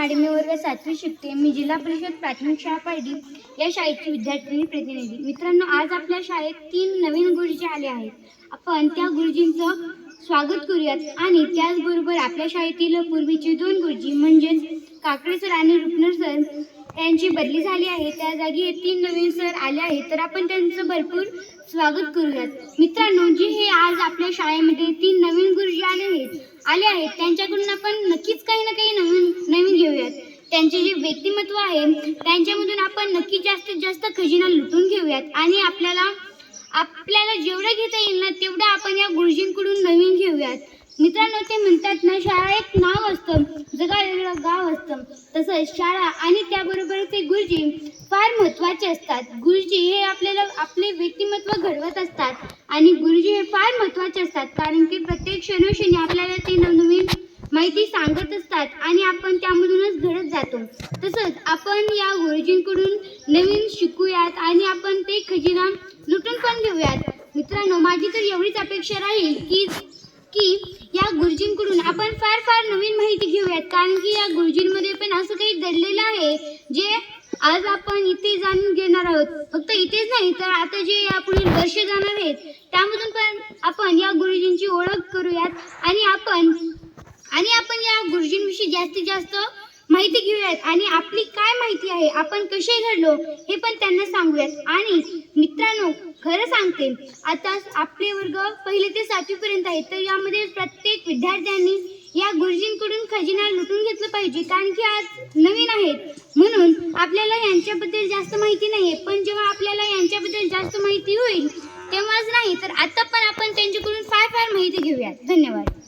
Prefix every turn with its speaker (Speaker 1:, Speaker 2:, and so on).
Speaker 1: नाडे मी वर्ग सातवी शिकते. मी जिल्हा परिषद प्राथमिक शाळा पारडी या शाळेची विद्यार्थिनी प्रतिनिधी. मित्रांनो आज आपल्या शाळेत तीन नवीन गुरुजी आले आहेत. आपण त्या गुरुजींचं स्वागत करूयात आणि त्याचबरोबर आपल्या शाळेतील पूर्वीचे दोन गुरुजी म्हणजेच काकडे सर आणि रुपनर सर यांची बदली झाली आहे. त्या जागी हे तीन नवीन सर आले आहेत. तर आपण त्यांचं भरपूर स्वागत करूयात. मित्रांनो जे हे आज आपल्या शाळेमध्ये तीन नवीन गुरुजी आले आहेत आले आहेत त्यांच्याकडून आपण नक्कीच काही ना काही त्यांचे जे व्यक्तिमत्व आहे त्यांच्यामधून आपण नक्कीच जास्तीत जास्त खजिना लुटून घेऊयात. आणि आपल्याला आपल्याला जेवढं घेता येईल ना तेवढं आपण या गुरुजींकडून नवीन घेऊयात. मित्रांनो ते म्हणतात ना शाळा एक नाव असतं जगा वेगळं गाव असतं. तसंच शाळा आणि त्याबरोबर ते गुरुजी फार महत्त्वाचे असतात. गुरुजी हे आपल्याला आपले व्यक्तिमत्व घडवत असतात. आणि गुरुजी हे फार महत्त्वाचे असतात. कारण की प्रत्येक क्षणोक्षणी आपल्याला ते नवनवीन माहिती सांगत असतात आणि आपण त्यामधूनच घडत जातो. तसंच आपण या गुरुजींकडून नवीन शिकूयात आणि आपण ते खजिना लुटून पण घेऊयात. मित्रांनो माझी तर एवढीच अपेक्षा राहील की की या गुरुजींकडून आपण फार फार नवीन माहिती घेऊयात. कारण की या गुरुजींमध्ये पण असं काही दडलेलं आहे जे आज आपण इथे जाणून घेणार आहोत. फक्त इथेच नाही तर आता जे यापुढील वर्ष जाणार आहेत त्यामधून पण आपण या गुरुजींची ओळख करूयात आणि आपण आणि आपण या गुरुजींविषयी जास्तीत जास्त माहिती घेऊयात. आणि आपली काय माहिती आहे? आपण कसे घडलो? हे पण त्यांना सांगूयात. आणि मित्रांनो खरं सांगते आता आपले वर्ग पहिले ते सातवी पर्यंत आहेत. तर यामध्ये प्रत्येक विद्यार्थ्यांनी या गुरुजींकडून खजिना लुटून घेतलं पाहिजे. कारण की आज नवीन आहेत. म्हणून आपल्याला यांच्याबद्दल जास्त माहिती नाही आहे पण जेव्हा आपल्याला यांच्याबद्दल जास्त माहिती होईल तेव्हाच नाही. तर आता पण आपण त्यांच्याकडून फार फार माहिती घेऊयात. धन्यवाद.